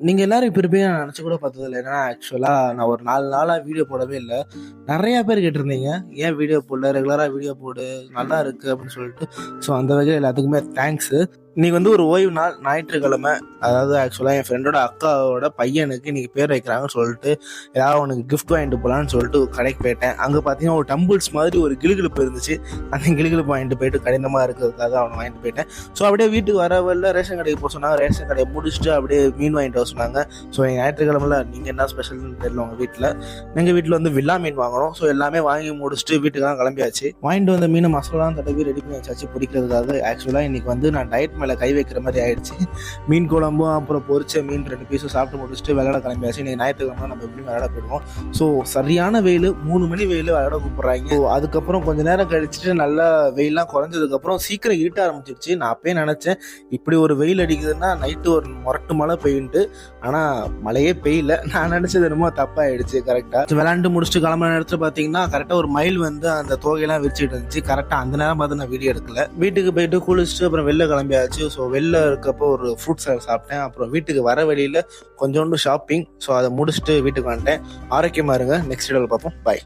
நீங்கள் எல்லாரும் இப்போ இருப்பீங்க நான் நினச்சி கூட பார்த்தது இல்லை ஏன்னா ஆக்சுவலாக நான் ஒரு நாலு நாளாக வீடியோ போடவே இல்லை. நிறையா பேர் கேட்டிருந்தீங்க. ஏன் வீடியோ போடல? ரெகுலராக வீடியோ போடு. நல்லா இருக்குது அப்படின்னு சொல்லிட்டு. ஸோ அந்த வகையில் எல்லாத்துக்குமே தேங்க்ஸு இன்னைக்கு வந்து ஒரு ஓய்வு நாள் ஞாயிற்றுக்கிழமை. அதாவது ஆக்சுவலாக என் ஃப்ரெண்டோட அக்காவோட பையனுக்கு இன்னைக்கு பேர் வைக்கிறாங்கன்னு சொல்லிட்டு ஏதாவது அவனுக்கு கிஃப்ட் வாங்கிட்டு போகலான்னு சொல்லிட்டு ஒரு கடைக்கு போயிட்டேன். அங்கே பார்த்தீங்கன்னா ஒரு டம்பிள்ஸ் மாதிரி ஒரு கிளுகிழப்பு இருந்துச்சு. அந்த கிளுகிழப்பு வாங்கிட்டு போயிட்டு கடினமாக இருக்கிறதுக்காக அவனை வாங்கிட்டு போயிட்டேன். ஸோ அப்படியே வீட்டுக்கு வர வரல ரேஷன் கடைக்கு போக சொன்னாங்க. ரேஷன் கடையை முடிச்சுட்டு அப்படியே மீன் வாங்கிட்டு வர சொன்னாங்க. ஸோ எங்கள் ஞாயிற்றுக்கிழமையில் நீங்கள் என்ன ஸ்பெஷல்னு தெரியல உங்கள் வீட்டில் எங்கள் வீட்டில் வந்து வில்லா மீன் வாங்கணும். ஸோ எல்லாமே வாங்கி முடிச்சுட்டு வீட்டுக்கெல்லாம் கிளம்பியாச்சு. வாங்கிட்டு வந்த மீனை மசாலாம் தடவி ரெடி பண்ணி வச்சாச்சு. பிடிக்கிறதுக்காக ஆக்சுவலாக இன்னைக்கு வந்து நான் டயட் மேலே கை வைக்கிற மாதிரி ஆயிடுச்சு. மீன் குழம்பும் அப்புறம் பொரிச்ச மீன் ரெண்டு பீஸும் சாப்பிட்டு முடிச்சுட்டு விளையாட கிளம்பியாச்சு. இன்னைக்கு ஞாயிற்றுக்கிழமை நம்ம எப்படி விளையாட போயிடுவோம். ஸோ சரியான வெயில் மூணு மணி வெயில் விளையாட கூப்பிட்றாங்க. ஸோ அதுக்கப்புறம் கொஞ்ச நேரம் கழிச்சுட்டு நல்லா வெயிலாம் குறைஞ்சதுக்கப்புறம் சீக்கிரம் இருட்ட ஆரம்பிச்சிருச்சு. நான் அப்பயே நினச்சேன் இப்படி ஒரு வெயில் அடிக்குதுன்னா நைட்டு ஒரு முரட்டு மழை பெய்யுன்ட்டு ஆனால் மழையே பெய்யல. நான் நினச்சது என்னமோ தப்பாயிடுச்சு கரெக்டாக விளையாண்டு முடிச்சுட்டு கிளம்புற நேரத்தில் பார்த்தீங்கன்னா கரெக்டாக ஒரு மைல் வந்து அந்த தோகையெல்லாம் விரிச்சிட்டு இருந்துச்சு. கரெக்டாக அந்த நேரம் பார்த்து நான் வீடியோ எடுக்கல. வீட்டுக்கு போயிட்டு குளிச்சுட்டு அப்புறம் வெளில கிளம்பியாச்சு. ஸோ வெளில இருக்கப்போ ஒரு ஃப்ரூட் சாலட் சாப்பிட்டேன். அப்புறம் வீட்டுக்கு வர வழியில் கொஞ்சோண்டு ஷாப்பிங் ஸோ அதை முடிச்சுட்டு வீட்டுக்கு வந்துட்டேன். ஆரோக்கியமாக இருங்க. நெக்ஸ்ட் வீடியோவில் பார்ப்போம். பாய்